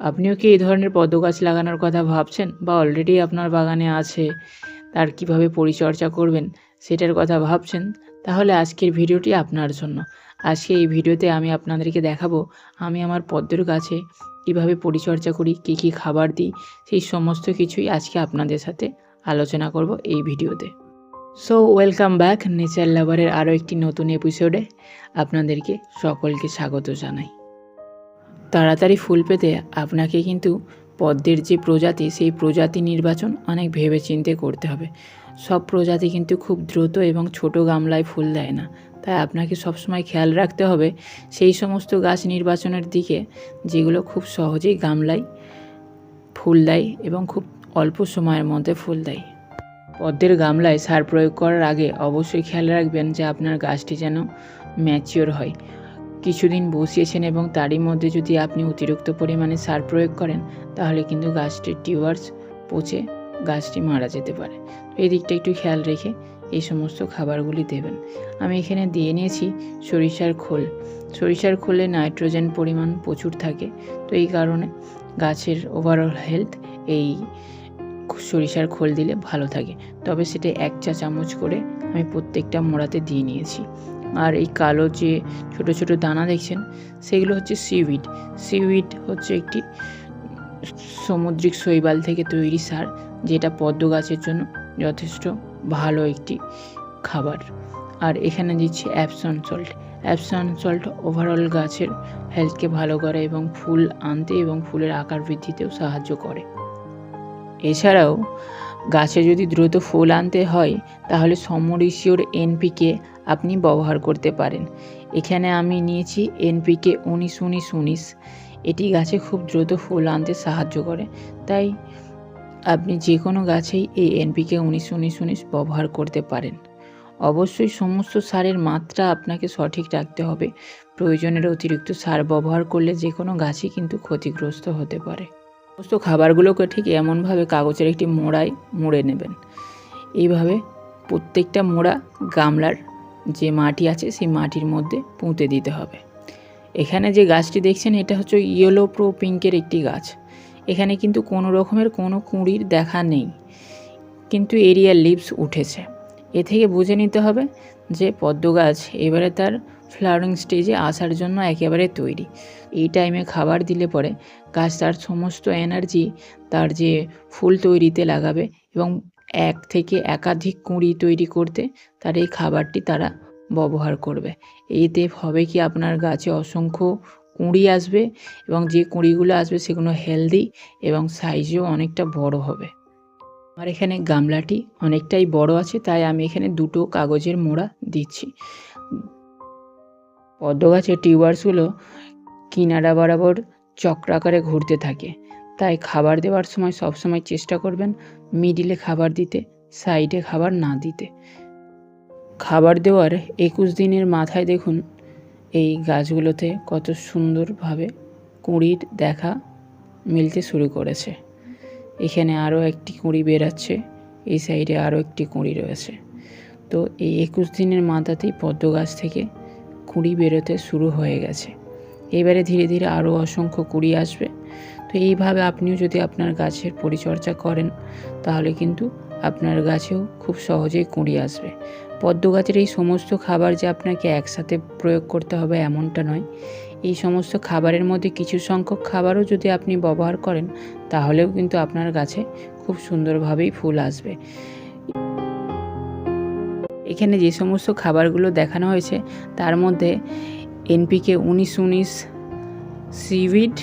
আপনিও কি এই ধরনের পদ্ম গাছ লাগানোর কথা ভাবছেন বা অলরেডি আপনার বাগানে আছে? তার কীভাবে পরিচর্যা করবেন সেটার কথা ভাবছেন? তাহলে আজকের ভিডিওটি আপনার জন্য। আজকে এই ভিডিওতে আমি আপনাদেরকে দেখাবো, আমি আমার পদ্মর গাছে কীভাবে পরিচর্যা করি, কী কী খাবার দিই, সেই সমস্ত কিছুই আজকে আপনাদের সাথে আলোচনা করব এই ভিডিওতে। সো ওয়েলকাম ব্যাক নেচার লাভারের আরও একটি নতুন এপিসোডে আপনাদেরকে সকলকে স্বাগত জানাই। তাড়াতাড়ি ফুল পেতে আপনাকে কিন্তু পদ্মের যে প্রজাতি, সেই প্রজাতি নির্বাচন অনেক ভেবেচিন্তে করতে হবে। সব প্রজাতি কিন্তু খুব দ্রুত এবং ছোট গামলায় ফুল দেয় না। তাই আপনাকে সবসময় খেয়াল রাখতে হবে সেই সমস্ত গাছ নির্বাচনের দিকে, যেগুলো খুব সহজেই গামলায় ফুল দেয় এবং খুব অল্প সময়ের মধ্যে ফুল দেয়। পদ্মের গামলায় সার প্রয়োগ করার আগে অবশ্যই খেয়াল রাখবেন যে আপনার গাছটি যেন ম্যাচিওর হয়। কিছুদিন বসিয়েছেন এবং তারই মধ্যে যদি আপনি অতিরিক্ত পরিমাণে সার প্রয়োগ করেন, তাহলে কিন্তু গাছটির টিউবার্স পচে গাছটি মারা যেতে পারে। তো এই দিকটা একটু খেয়াল রেখে এই সমস্ত খাবারগুলি দেবেন। আমি এখানে দিয়ে নিয়েছি সরিষার খোল। সরিষার খোলে নাইট্রোজেন পরিমাণ প্রচুর থাকে। তো এই কারণে গাছের ওভারঅল হেলথ এই সরিষার খোল দিলে ভালো থাকে। তবে সেটা এক চা চামচ করে আমি প্রত্যেকটা মোড়াতে দিয়ে নিয়েছি। আর এই কালো যে ছোট ছোট দানা দেখছেন, সেগুলো হচ্ছে সিউইড সিউইড হচ্ছে একটি সামুদ্রিক শৈবাল থেকে তৈরি সার, যেটা পদ্ম গাছের জন্য যথেষ্ট ভালো একটি খাবার। আর এখানে দিচ্ছি Epsom salt Epsom salt overall গাছের হেলথকে ভালো করে এবং ফুল আনতে এবং ফুলের আকার বৃদ্ধিতেও সাহায্য করে। এছাড়াও গাছে যদি দ্রুত ফুল আনতে হয়, তাহলে সমরিশিওর এনপিকে আপনি ব্যবহার করতে পারেন। এখানে আমি নিয়েছি এনপিকে উনিশ উনিশ উনিশ। এটি গাছে খুব দ্রুত ফুল আনতে সাহায্য করে। তাই আপনি যে কোনো গাছেই এই এনপিকে উনিশ উনিশ উনিশ ব্যবহার করতে পারেন। অবশ্যই সমস্ত সারের মাত্রা আপনাকে সঠিক রাখতে হবে। প্রয়োজনের অতিরিক্ত সার ব্যবহার করলে যে কোনো গাছই কিন্তু ক্ষতিগ্রস্ত হতে পারে। সমস্ত খাবারগুলোকে ঠিক এমনভাবে কাগজের একটি মোড়ায় মুড়ে নেবেন। এইভাবে প্রত্যেকটা মোড়া গামলার যে মাটি আছে সেই মাটির মধ্যে পুঁতে দিতে হবে। এখানে যে গাছটি দেখছেন এটা হচ্ছে ইয়েলো প্রো পিঙ্কের একটি গাছ। এখানে কিন্তু কোনো রকমের কোনো কুঁড়ির দেখা নেই। কিন্তু এরিয়ার লিভস উঠেছে। এ থেকে বুঝে নিতে হবে যে পদ্ম গাছ এবারে তার ফ্লাওয়ারিং স্টেজে আসার জন্য একেবারে তৈরি। এই টাইমে খাবার দিলে পরে গাছ তার সমস্ত এনার্জি তার যে ফুল তৈরিতে লাগাবে এবং এক থেকে একাধিক কুঁড়ি তৈরি করতে তার এই খাবারটি তারা ব্যবহার করবে। এতে হবে কি আপনার গাছে অসংখ্য কুঁড়ি আসবে এবং যে কুঁড়িগুলো আসবে সেগুলো হেলদি এবং সাইজেও অনেকটা বড় হবে। আমার এখানে গামলাটি অনেকটাই বড় আছে, তাই আমি এখানে দুটো কাগজের মোড়া দিচ্ছি। পদ্ম গাছের টিউবার্সগুলো কিনারা বরাবর চক্রাকারে ঘুরতে থাকে। তাই খাবার দেওয়ার সময় সবসময় চেষ্টা করবেন মিডিলে খাবার দিতে, সাইডে খাবার না দিতে। খাবার দেওয়ার একুশ দিনের মাথায় দেখুন এই গাছগুলোতে কত সুন্দরভাবে কুঁড়ির দেখা মিলতে শুরু করেছে। এখানে আরও একটি কুঁড়ি বেরাচ্ছে এই সাইডে আরও একটি কুঁড়ি রয়েছে। তো এই একুশ দিনের মাথাতেই পদ্ম গাছ থেকে কুঁড়ি বেরোতে শুরু হয়ে গেছে। এবারে ধীরে ধীরে আরও অসংখ্য কুঁড়ি আসবে। তো এইভাবে আপনিও যদি আপনার গাছের পরিচর্যা করেন, তাহলে কিন্তু আপনার গাছেও খুব সহজেই কুঁড়ি আসবে। পদ্ম গাছের এই সমস্ত খাবার যে আপনাকে একসাথে প্রয়োগ করতে হবে এমনটা নয়। এই সমস্ত খাবারের মধ্যে কিছু সংখ্যক খাবারও যদি আপনি ব্যবহার করেন, তাহলেও কিন্তু আপনার গাছে খুব সুন্দরভাবেই ফুল আসবে। এখানে যে সমস্ত খাবারগুলো দেখানো হয়েছে, তার মধ্যে এনপিকে উনিশ উনিশ সিভিড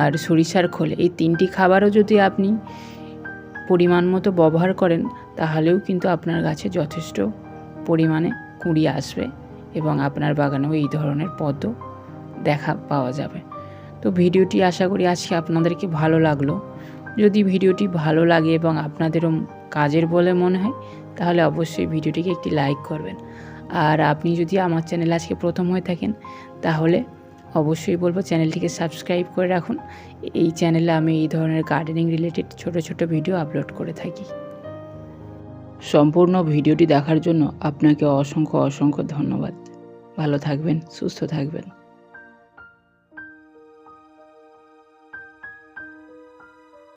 আর সরিষার খোল। এই তিনটি খাবারও যদি আপনি পরিমাণ মতো ব্যবহার করেন, তাহলেও কিন্তু আপনার গাছে যথেষ্ট পরিমাণে কুঁড়ি আসবে এবং আপনার বাগানেও এই ধরনের পদ্ম দেখা পাওয়া যাবে। তো ভিডিওটি আশা করি আজকে আপনাদেরকে ভালো লাগল। যদি ভিডিওটি ভালো লাগে এবং আপনাদেরও কাজের বলে মনে হয় তাহলে অবশ্যই ভিডিওটিকে একটি লাইক করবেন। আর আপনি যদি আমার চ্যানেল আজকে প্রথম হয়ে থাকেন, তাহলে অবশ্যই বলব চ্যানেলটিকে সাবস্ক্রাইব করে রাখুন। এই চ্যানেলে আমি এই ধরনের গার্ডেনিং রিলেটেড ছোট ছোট ভিডিও আপলোড করে থাকি। সম্পূর্ণ ভিডিওটি দেখার জন্য আপনাকে অসংখ্য অসংখ্য ধন্যবাদ। ভালো থাকবেন, সুস্থ থাকবেন।